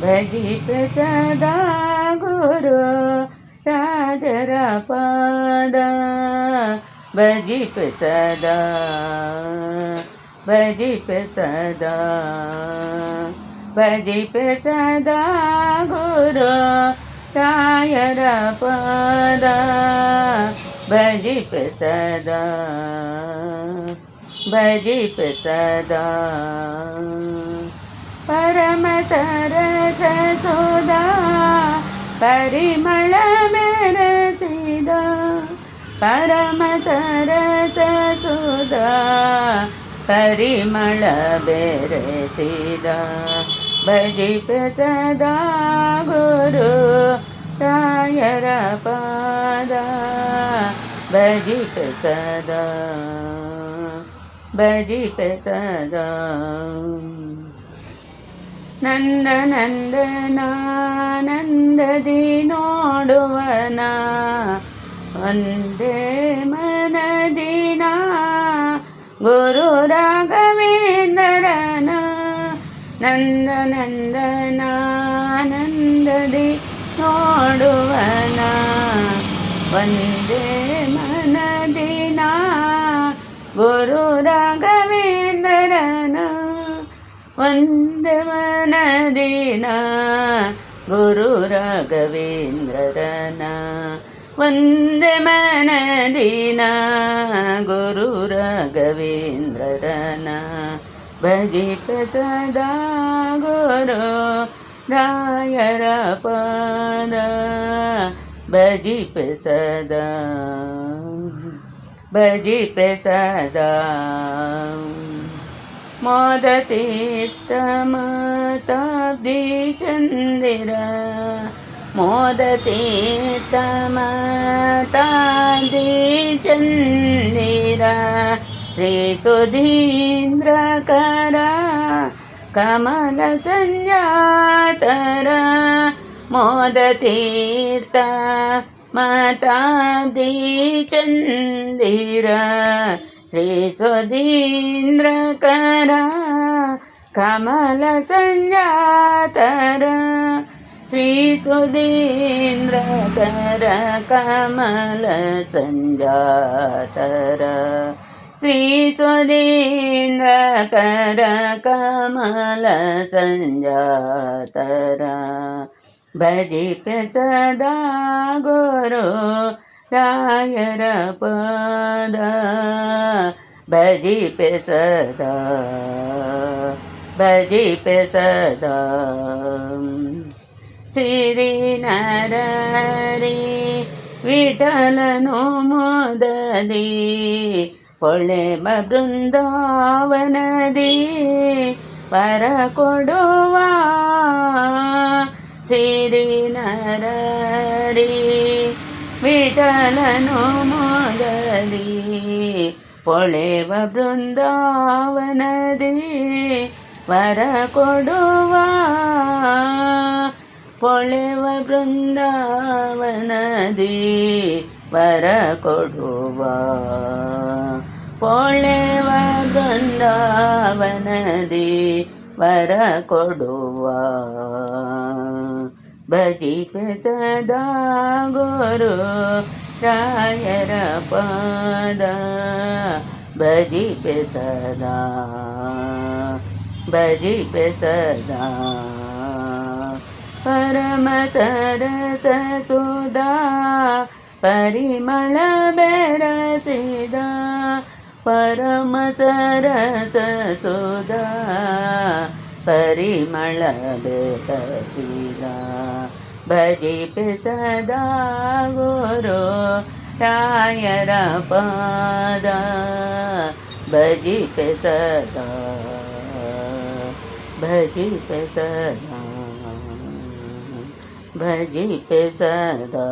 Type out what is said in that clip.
भजी सदा गुरु राजरा पाद भजी सदा भजी सदा भजी सदा गुरु रायरा पाद भजी सदा भजी सदा సరసోదా పరిమళమెరసిద పరమ సరసోదా పరిమళ బెరసిద భజి ప్రసదా గురు రాయర పాద భజి ప్రసదా భజి ప్రసదా ಭಜಿಪ ಸದಾ ಭಜಿಪ ಸದಾ ನಂದ ನಂದನ ನಂದದಿ ನೋಡುವನ ಒಂದೇ ಮನದಿನ ಗುರು ರಾಘವೇಂದ್ರನ ನಂದ ನಂದನ ನಂದದಿ ನೋಡುವನ ಒಂದೇ ಒಂದೇ ಮನದಿನ, ಗುರು ರಾಘವೇಂದ್ರರನ. ಒಂದೇ ಮನದಿನ, ಗುರು ರಾಘವೇಂದ್ರರನ. ಭಜಿತ ಸದಾ ಗುರು ರಾಯರ ಪದ. ಭಜಿಪ ಸದಾ ಭಜಿಪ ಸದಾ మోదతీర్థమతాబ్ది చందిర మోదతీర్థమతాబ్ది చందిర శ్రీ సుధీంద్రకర కమల సంజాతర మోదతీర్థ మతాబ్ది చందిర चन्दिर श्रीसुधीन्द्रकर कमलसञ्जातर श्रीसुधीन्द्रकर कमलसञ्जातर श्रीसुधीन्द्रकर कमलसञ्जातर भजिप सदा गुरु ರಾಯರ ಪದ ಭಜಿಪೆ ಸದಾ ಭಜಿಪೆ ಸದಾ ಸಿರಿ ನರರಿ ವಿಠಲನು ಮೋದದಿ ಹೊಳೆಮ ಬೃಂದಾವನದಿ ಪರ ಕೊಡುವ ಸಿರಿ ನರರಿ ವಿಠಲನು ಮೊದಲಿ ಪೊಳೆವ ಬೃಂದಾವನದಿ ವರ ಕೊಡುವ ಪೊಳೆವ ಬೃಂದಾವನದಿ ವರ ಕೊಡುವ ಪೊಳೆವ ಬೃಂದಾವನದಿ ವರ ಕೊಡುವ ಭಜಿಪ ಸದಾ ಗುರು ರಾಯರ ಪಾದ ಭಜಿಪ ಸದಾ ಭಜಿಪ ಸದಾ ಪರಮ ಸರಸ ಸುಧಾ ಪರಿಮಳ ಬೆರಸಿದ ಪರಮ ಸರಸ ಸುಧಾ ಪರಿಮಳ ಬೆರಸಿದ भजे सदा गोरो रायर भजी पे सदा भजी पे सदा भजी पे सदा।